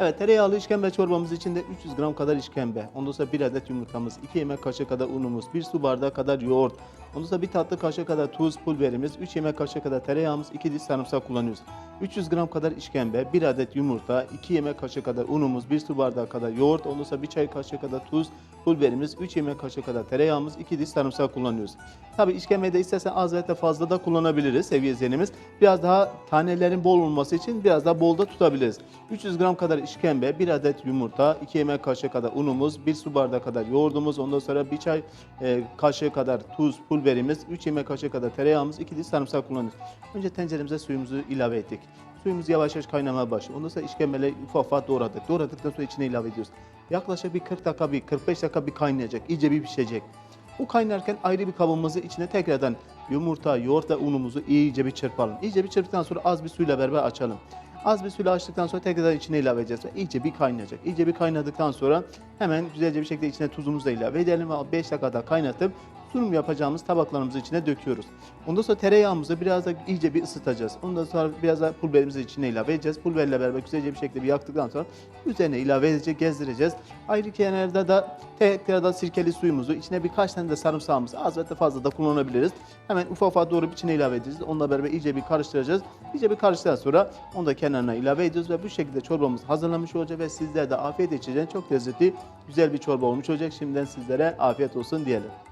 Evet tereyağlı işkembe çorbamız içinde 300 gram kadar işkembe. Ondan sonra 1 adet yumurtamız, 2 yemek kaşığı kadar unumuz, 1 su bardağı kadar yoğurt. Ondan sonra 1 tatlı kaşığı kadar tuz, pul verimiz, 3 yemek kaşığı kadar tereyağımız, 2 diş sarımsak kullanıyoruz. 300 gram kadar işkembe, 1 adet yumurta, 2 yemek kaşığı kadar unumuz, 1 su bardağı kadar yoğurt, sonra 1 çay kaşığı kadar tuz, pul verimiz, 3 yemek kaşığı kadar tereyağımız, 2 diş sarımsak kullanıyoruz. Tabi işkembeyi de istersen az veya fazla da kullanabiliriz sevgili izleyenimiz. Biraz daha tanelerin bol olması için biraz daha bol da tutabiliriz. 300 gram kadar işkembe, 1 adet yumurta, 2 yemek kaşığı kadar unumuz, 1 su bardağı kadar yoğurdumuz, ondan sonra 1 çay e, kaşığı kadar tuz, pul verimiz, 3 yemek kaşığı kadar tereyağımız, 2 diş sarımsak kullanıyoruz. Önce tenceremize suyumuzu ilave ettik. Suyumuz yavaş yavaş kaynamaya başladı. Ondan sonra işkembeleri ufak ufak doğradık. Doğradıktan sonra içine ilave ediyoruz. Yaklaşık bir 40 dakika, bir 45 dakika bir kaynayacak. iyice bir pişecek. Bu kaynarken ayrı bir kabımızı içine tekrardan yumurta, yoğurt ve unumuzu iyice bir çırpalım. İyice bir çırptıktan sonra az bir suyla beraber açalım. Az bir suyla açtıktan sonra tekrar içine ilave edeceğiz ve iyice bir kaynayacak. İyice bir kaynadıktan sonra hemen güzelce bir şekilde içine tuzumuzu da ilave edelim ve 5 dakika daha kaynatıp sunum yapacağımız tabaklarımızın içine döküyoruz. Ondan sonra tereyağımızı biraz da iyice bir ısıtacağız. Ondan sonra biraz da pul biberimizi içine ilave edeceğiz. Pul biberle beraber güzelce bir şekilde bir yaktıktan sonra üzerine ilave edeceğiz, gezdireceğiz. Ayrı kenarda da tekrardan sirkeli suyumuzu, içine birkaç tane de sarımsağımızı az ve de fazla da kullanabiliriz. Hemen ufak ufak doğru içine ilave edeceğiz. Onunla beraber iyice bir karıştıracağız. İyice bir karıştıktan sonra onu da kenarına ilave ediyoruz ve bu şekilde çorbamız hazırlanmış olacak ve sizler de afiyet içeceğiniz çok lezzetli, güzel bir çorba olmuş olacak. Şimdiden sizlere afiyet olsun diyelim.